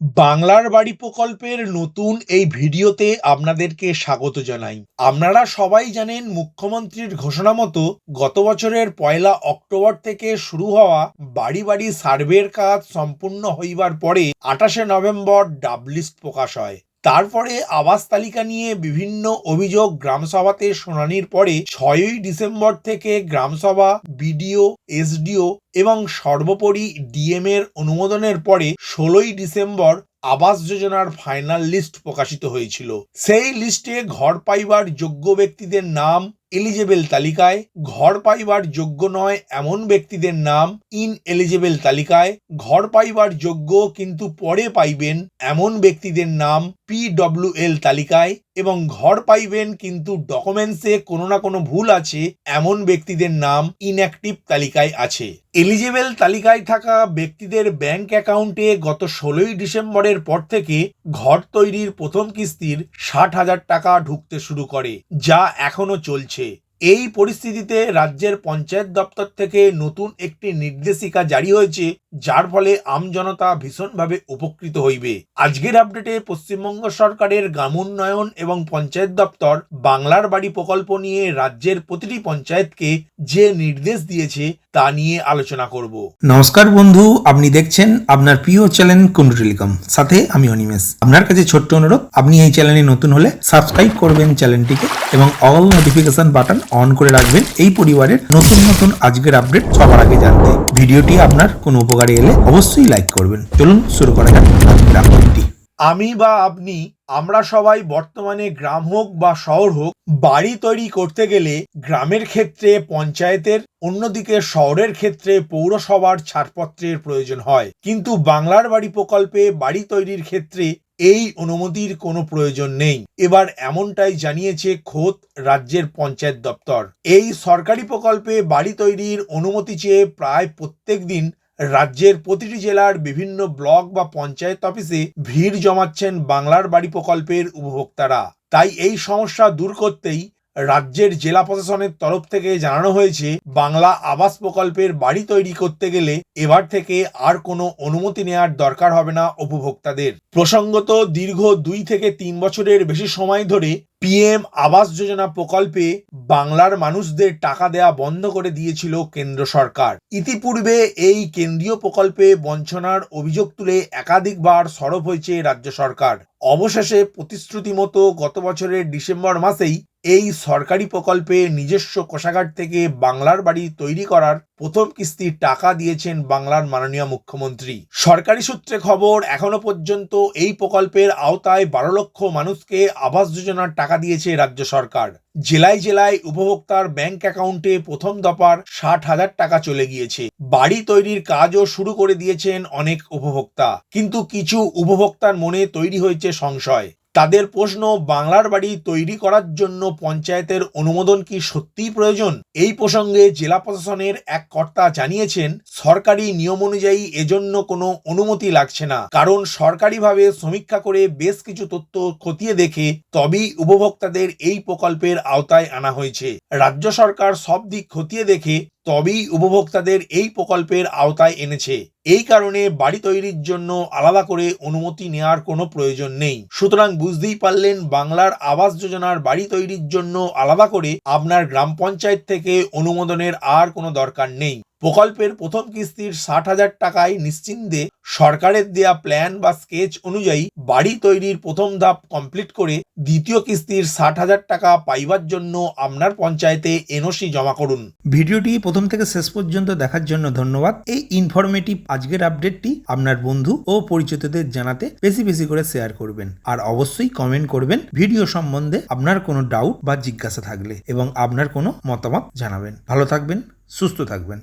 বাংলার বাড়ি প্রকল্পের নতুন এই ভিডিওতে আপনাদেরকে স্বাগত জানাই। আপনারা সবাই জানেন মুখ্যমন্ত্রীর ঘোষণা মতো গত বছরের পয়লা অক্টোবর থেকে শুরু হওয়া বাড়ি বাড়ি সার্ভের কাজ সম্পূর্ণ হইবার পরে আঠাশে নভেম্বর ডাবলিস্ট প্রকাশ হয়। তারপরে আবাস তালিকা নিয়ে বিভিন্ন অভিযোগ গ্রামসভাতে শুনানির পরে ছয়ই ডিসেম্বর থেকে গ্রামসভা, বিডিও, এসডিও এবং সর্বোপরি ডিএম এর অনুমোদনের পরে ষোলোই ডিসেম্বর আবাস যোজনার ফাইনাল লিস্ট প্রকাশিত হয়েছিল। সেই লিস্টে ঘর পাইবার যোগ্য ব্যক্তিদের নাম এলিজেবল তালিকায়, ঘর পাইবার যোগ্য নয় এমন ব্যক্তিদের নাম ইন এলিজেবল তালিকায়, ঘর পাইবার যোগ্য কিন্তু পরে পাইবেন এমন ব্যক্তিদের নাম পিডব্লিউএল তালিকায় এবং ঘর পাইবেন কিন্তু ডকুমেন্টসে কোনো না কোনো ভুল আছে, এমন ব্যক্তিদের নাম ইনঅ্যাক্টিভ তালিকায় আছে। এলিজেবল তালিকায় থাকা ব্যক্তিদের ব্যাংক অ্যাকাউন্টে গত ষোলোই ডিসেম্বরের পর থেকে ঘর তৈরির প্রথম কিস্তির ষাট হাজার টাকা ঢুকতে শুরু করে, যা এখনও চলছে। এই পরিস্থিতিতে রাজ্যের পঞ্চায়েত দপ্তর থেকে নতুন একটি নির্দেশিকা জারি হয়েছে যার ফলে আমজনতা ভীষণভাবে উপকৃত হইবে। আজকের আপডেটে পশ্চিমবঙ্গ সরকারের গ্রামোন্নয়ন এবং পঞ্চায়েত দপ্তর বাংলার বাড়ি প্রকল্প নিয়ে রাজ্যের প্রতিটি পঞ্চায়েতকে যে নির্দেশ দিয়েছে তা নিয়ে আলোচনা করব। নমস্কার বন্ধু, আপনি দেখছেন আপনার প্রিয় চ্যানেল কুন্ডু টেলিকম সাথে আমি অনিমেষ। আপনার কাছে ছোট্ট অনুরোধ, আপনি এই চ্যানেলে নতুন হলে সাবস্ক্রাইব করবেন চ্যানেলটিকে এবং অল নোটিফিকেশন বাটন অন করে রাখবেন এই পরিবারের নতুন নতুন আজকের আপডেট সবার আগে জানতে। ভিডিওটি আপনার কোনো উপকারে এলে অবশ্যই লাইক করবেন। চলুন শুরু করা যাক আমি বা আপনি, আমরা সবাই বর্তমানে গ্রাম হোক বা শহর হোক, বাড়ি তৈরি করতে গেলে গ্রামের ক্ষেত্রে, পঞ্চায়েতের, অন্যদিকে শহরের ক্ষেত্রে পৌরসভার ছাড়পত্রের প্রয়োজন হয়। কিন্তু বাংলার বাড়ি প্রকল্পে বাড়ি তৈরির ক্ষেত্রে এই অনুমতির কোনো প্রয়োজন নেই। এবার এমনটাই জানিয়েছে খোদ রাজ্যের পঞ্চায়েত দপ্তর। এই সরকারি প্রকল্পে বাড়ি তৈরির অনুমতি চেয়ে প্রায় প্রত্যেক দিন রাজ্যের প্রতিটি জেলার বিভিন্ন ব্লক বা পঞ্চায়েত অফিসে ভিড় জমাচ্ছেন বাংলার বাড়ি প্রকল্পের উপভোক্তারা। তাই এই সমস্যা দূর করতেই রাজ্যের জেলা প্রশাসনের তরফ থেকে জানানো হয়েছে, বাংলা আবাস প্রকল্পের বাড়ি তৈরি করতে গেলে এবার থেকে আর কোনো অনুমতি নেওয়ার দরকার হবে না উপভোক্তাদের। প্রসঙ্গত দীর্ঘ দুই থেকে তিন বছরের বেশি সময় ধরে পিএম আবাস যোজনা প্রকল্পে বাংলার মানুষদের টাকা দেয়া বন্ধ করে দিয়েছিল কেন্দ্র সরকার। ইতিপূর্বে এই কেন্দ্রীয় প্রকল্পে বঞ্চনার অভিযোগ তুলে একাধিকবার সরব হয়েছে রাজ্য সরকার। অবশেষে প্রতিশ্রুতি মতো গত বছরের ডিসেম্বর মাসেই এই সরকারি প্রকল্পে নিজস্ব কোষাগার থেকে বাংলার বাড়ি তৈরি করার প্রথম কিস্তির টাকা দিয়েছেন বাংলার মাননীয় মুখ্যমন্ত্রী। সরকারি সূত্রে খবর, এখনও পর্যন্ত এই প্রকল্পের আওতায় বারো লক্ষ মানুষকে আবাস যোজনার টাকা দিয়েছে রাজ্য সরকার। জেলায় জেলায় উপভোক্তার ব্যাংক অ্যাকাউন্টে প্রথম দফার ষাট হাজার টাকা চলে গিয়েছে। বাড়ি তৈরির কাজও শুরু করে দিয়েছেন অনেক উপভোক্তা। কিন্তু কিছু উপভোক্তার মনে তৈরি হয়েছে সংশয়। তাদের প্রশ্ন, বাংলার বাড়ি তৈরি করার জন্য পঞ্চায়েতের অনুমোদন কি সত্যিই প্রয়োজন? এই প্রসঙ্গে জেলা প্রশাসনের এক কর্তা জানিয়েছেন, সরকারি নিয়ম অনুযায়ী এজন্য কোনো অনুমতি লাগছে না। কারণ সরকারিভাবে সমীক্ষা করে বেশ কিছু তথ্য খতিয়ে দেখে তবেই উপভোক্তাদের এই প্রকল্পের আওতায় আনা হয়েছে। রাজ্য সরকার সব দিক খতিয়ে দেখে তবেই উপভোক্তাদের এই প্রকল্পের আওতায় এনেছে। এই কারণে বাড়ি তৈরির জন্য আলাদা করে অনুমতি নেওয়ার কোনো প্রয়োজন নেই। সুতরাং বুঝতেই পারলেন, বাংলার আবাস যোজনার বাড়ি তৈরির জন্য আলাদা করে আপনার গ্রাম পঞ্চায়েত থেকে অনুমোদনের আর কোনো দরকার নেই। প্রকল্পের প্রথম কিস্তির ষাট হাজার টাকায় নিশ্চিন্তে সরকারের দেয়া প্ল্যান বা স্কেচ অনুযায়ী বাড়ি তৈরির প্রথম ধাপ কমপ্লিট করে দ্বিতীয় কিস্তির ষাট হাজার টাকা পাইবার জন্য আপনার পঞ্চায়েতে এনওসি জমা করুন। ভিডিওটি প্রথম থেকে শেষ পর্যন্ত দেখার জন্য ধন্যবাদ। এই ইনফরমেটিভ আজকের আপডেটটি আপনার বন্ধু ও পরিচিতদের জানাতে বেশি বেশি করে শেয়ার করবেন। আর অবশ্যই কমেন্ট করবেন। ভিডিও সম্বন্ধে আপনার কোনো ডাউট বা জিজ্ঞাসা থাকলে এবং আপনার কোনো মতামত জানাবেন। ভালো থাকবেন, সুস্থ থাকবেন।